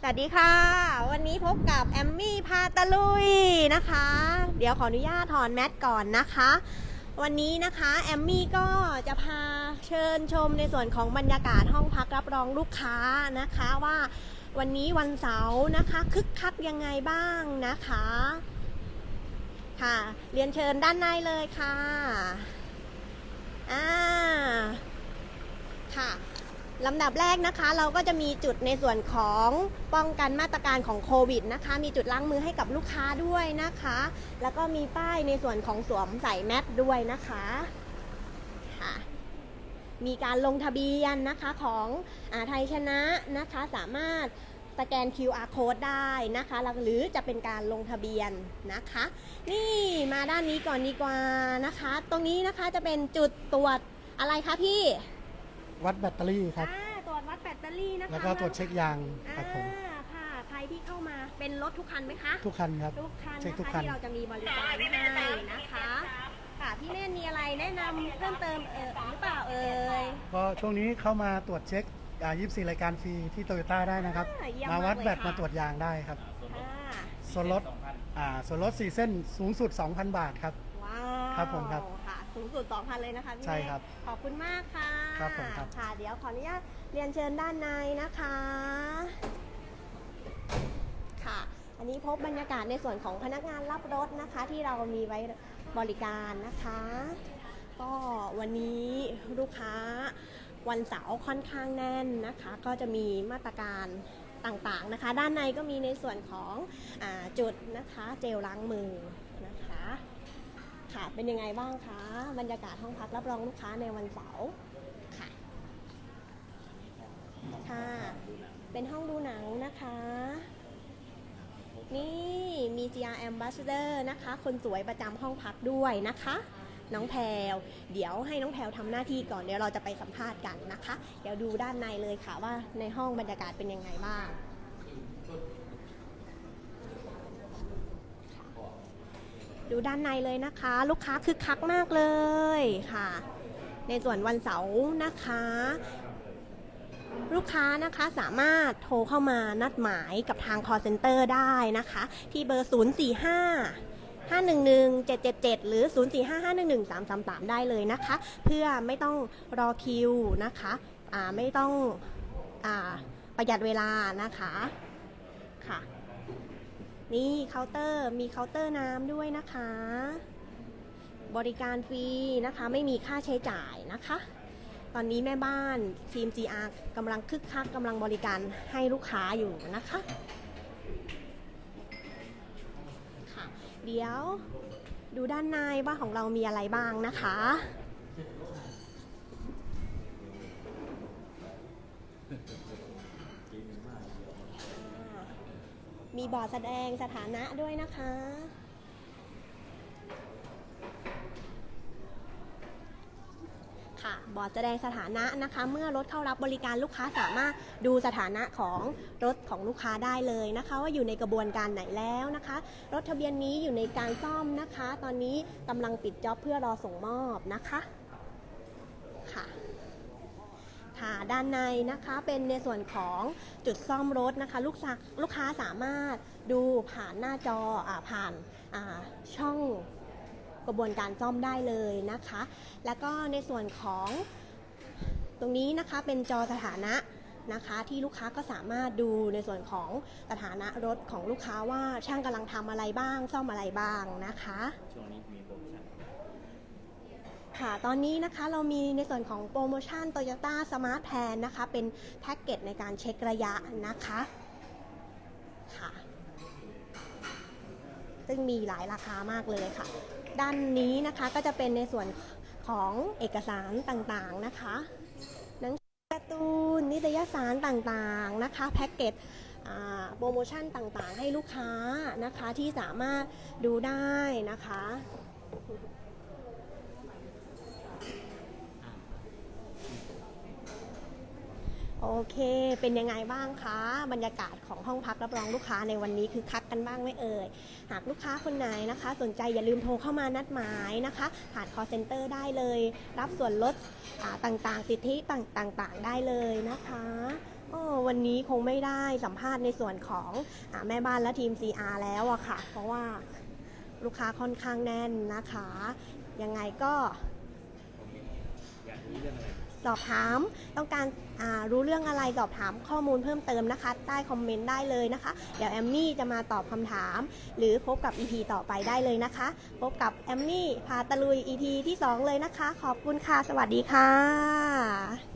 สวัสดีค่ะ วันนี้พบกับแอมมี่พาตะลุยนะคะ เดี๋ยวขออนุญาตถอนแมสก่อนนะคะ วันนี้นะคะแอมมี่ก็จะพาเชิญชมในส่วนของบรรยากาศห้องพักรับรองลูกค้านะคะว่าวันนี้วันเสาร์นะคะคึกคักยังไงบ้างนะคะ ค่ะ เรียนเชิญด้านในเลยค่ะอ่าค่ะ ลำดับแรกนะคะเราก็จะมีจุดในส่วนของป้องกันมาตรการของโควิดนะคะ มีจุดล้างมือให้กับลูกค้าด้วยนะคะ แล้วก็มีป้ายในส่วนของสวมใส่แมสด้วยนะคะค่ะมีการลงทะเบียนนะคะของอาไทยชนะนะคะสามารถสแกน QR code ได้นะคะ หรือจะเป็นการลงทะเบียนนะคะ นี่มาด้านนี้ก่อนดีกว่านะคะ ตรงนี้นะคะจะเป็นจุดตรวจอะไรคะพี่ วัดแบตเตอรี่ครับ อ่าตรวจวัดแบตเตอรี่นะคะแล้วก็ตรวจเช็คยางครับผมอ่าค่ะ ใครที่เข้ามาเป็นรถทุกคันไหมคะ ทุกคันครับ ทุกคันเช็คนะทุกคะคัน ที่เราจะมีบริการให้นะคะ ค่ะพี่เน่นมีอะไรแนะนำเพิ่มเติมเออหรือเปล่าเอ่ย ก็ช่วงนี้เข้ามาตรวจเช็คอ่า24 รายการฟรีที่โตโยต้าได้นะครับ อ่าเยี่ยมมาวัดมากเลยแบตค่ะ มาตรวจยางได้ครับ ค่ะส่วนลดอ่าส่วนลด4เส้นสูงสุด 2,000 บาทครับ ว้าวครับผมครับค่ะ สูงสุด 2,000 เลยนะคะพี่ใช่เน่นครับขอบคุณมากค่ะครับผมครับ ค่ะ เดี๋ยวขออนุญาตเรียนเชิญด้านในนะคะ ค่ะ อันนี้พบบรรยากาศในส่วนของพนักงานรับรถนะคะ ที่เรามีไว้บริการนะคะ ก็วันนี้ลูกค้าวันเสาร์ค่อนข้างแน่นนะคะ ก็จะมีมาตรการต่างๆนะคะ ด้านในก็มีในส่วนของอาจุดนะคะ เจลล้างมือนะคะ ค่ะ เป็นยังไงบ้างคะบรรยากาศห้องพักรับรองลูกค้าในวันเสาร์ค่ะ ค่ะ เป็นห้องดูหนังนะคะ นี่มี GR Ambassador นะคะ คนสวยประจำห้องพักด้วยนะคะน้องแพรเดี๋ยวให้น้องแพรทำหน้าที่ก่อนเดี๋ยวเราจะไปสัมภาษณ์กันนะคะ เดี๋ยวดูด้านในเลยค่ะว่าในห้องบรรยากาศเป็นยังไงบ้าง ดูด้านในเลยนะคะ ลูกค้าคึกคักมากเลยค่ะ ในส่วนวันเสาร์นะคะ ลูกค้านะคะสามารถโทรเข้ามานัดหมายกับทาง call center ได้นะคะ ที่เบอร์ 045 511 777 หรือ 045 511 333 ได้เลยนะคะ เพื่อไม่ต้องรอคิวนะคะไม่ต้องอประหยัดเวลานะคะค่ะ นี่เคาน์เตอร์มีเคาน์เตอร์น้ำด้วยนะคะ บริการฟรีนะคะ ไม่มีค่าใช้จ่ายนะคะ ตอนนี้แม่บ้านทีม GR กำลังคึกคักกำลังบริการให้ลูกค้าอยู่นะคะค่ะเดี๋ยวดูด้านในว่าของเรามีอะไรบ้างนะคะ มีบอร์ดแสดงสถานะด้วยนะคะ ค่ะ บอร์ดแสดงสถานะนะคะ เมื่อรถเข้ารับบริการลูกค้าสามารถดูสถานะของรถของลูกค้าได้เลยนะคะ ว่าอยู่ในกระบวนการไหนแล้วนะคะ รถทะเบียนนี้อยู่ในการซ่อมนะคะ ตอนนี้กำลังปิดจ็อบเพื่อรอส่งมอบนะคะ ค่ะ ค่ะด้านในนะคะเป็นในส่วนของจุดซ่อมรถนะคะลูกค้าลูกค้าสามารถดูผ่านหน้าจออผ่านาช่องกระบวนการซ่อมได้เลยนะคะ แล้วก็ในส่วนของตรงนี้นะคะเป็นจอสถานะนะคะที่ลูกค้าก็สามารถดูในส่วนของสถานะรถของลูกค้าว่าช่างกำลังทำอะไรบ้าง ซ่อมอะไรบ้างนะคะ ช่วงนี้มีโปรโม ค่ะ ตอนนี้นะคะเรามีในส่วนของโปรโมชั่น Toyota Smart Plan นะคะ เป็นแพ็กเกจในการเช็คระยะนะคะค่ะ ซึ่งมีหลายราคามากเลยค่ะ ด้านนี้นะคะก็จะเป็นในส่วนของเอกสารต่างๆนะคะหนังสือการ์ตูนนิตยสารต่างๆนะคะ แพ็กเกจโปรโมชั่นต่างๆ ให้ลูกค้านะคะที่สามารถดูได้นะคะ โอเคเป็นยังไงบ้างคะบรรยากาศของห้องพักรับรองลูกค้าในวันนี้คือคักกันบ้างไหมเอ่ย หากลูกค้าคนไหนนะคะ สนใจอย่าลืมโทรเข้ามานัดหมายนะคะ ผ่าน call center ได้เลย รับส่วนลดต่างๆ สิทธิต่างๆ ได้เลยนะคะวันนี้คงไม่ได้สัมภาษณ์ในส่วนของอแม่บ้านและทีม CR แล้วอะค่ะ เพราะว่าลูกค้าค่อนข้างแน่นนะคะ ยังไงก็อยากรู้เรื่องอะไร สอบถาม ต้องการารู้เรื่องอะไรสอบถามข้อมูลเพิ่มเติมนะคะ ใต้คอมเมนต์ได้เลยนะคะ เดี๋ยวแอมมี่จะมาตอบคำถาม หรือพบกับ EP ต่อไปได้เลยนะคะ พบกับแอมมี่พาตะลุย EP ที่ 2 เลยนะคะ ขอบคุณค่ะ สวัสดีค่ะ